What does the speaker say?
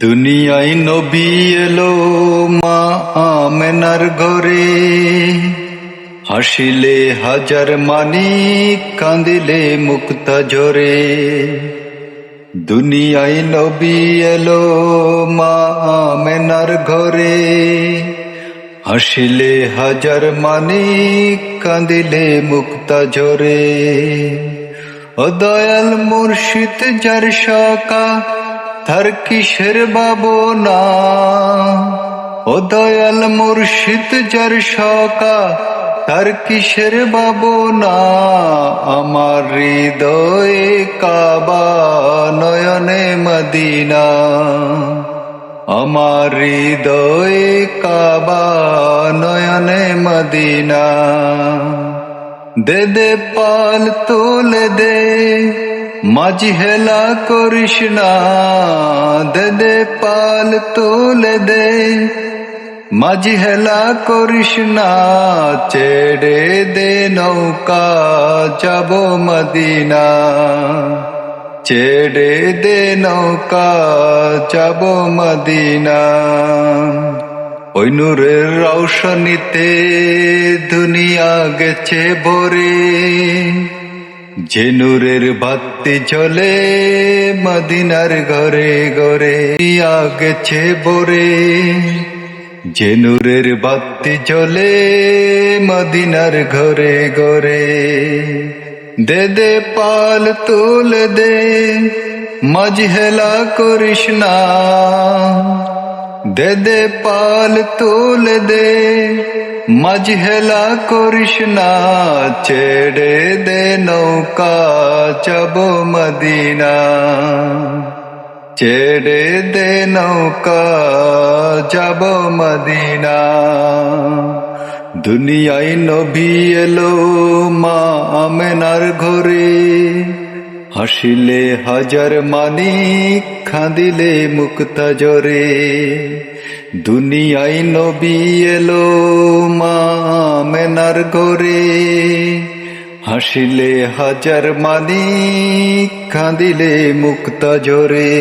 দুনিয়ায় নবী এলো মা আমেনার ঘরে। হাসিলে হাজার মানিক কাঁদিলে মুক্তা ঝরে। দুনিয়ায় নবী এলো মা আমেনার ঘরে। হাসিলে হাজার মানিক কাঁদিলে মুক্তা ঝরে। ও দয়াল মুর্শিদ যার শাকা তার কিসের বাবনা ও দয়াল মুর্শিদ যার শাকা তার কিসের বাবনা আমার হৃদয়ে কাবা নয়নে মদিনা। আমার হৃদয়ে কাবা নয়নে মদিনা। দে দে পাল তোলে দে মাঝি হেলা করিস না, দে দে পাল তোলে দে। মাঝি হেলা করিস না চেড়ে দে নৌকা, যাব মদিনা। চেড়ে দে নৌকা, যাব মদিনা। ওই নূরের রৌশনীতে দুনিয়া গেছে ভরে। যে নূরের জ্বলে, মদিনার ঘরে ঘরে দুনিয়া গেছে ভরে। যে নূরের জ্বলে, মদিনার ঘরে ঘরে। দে দে, পাল তুলে দে মজহেলা করিস না। দে দে পাল তুলে দে, মজহেলা করিস না, ছেড়ে দে নৌকা যাব মদিনা। ছেড়ে দে নৌকা যাব মদিনা। দুনিয়ায় নবী এলো মা আমেনার ঘরে হাসিলে হাজার মানিক খাঁদিলে মুক্তা জরে দুনিয়ায় নবী এলো মামেনার ঘরে। হাসিলে হাজার মানিক খাঁদিলে মুক্তা জরে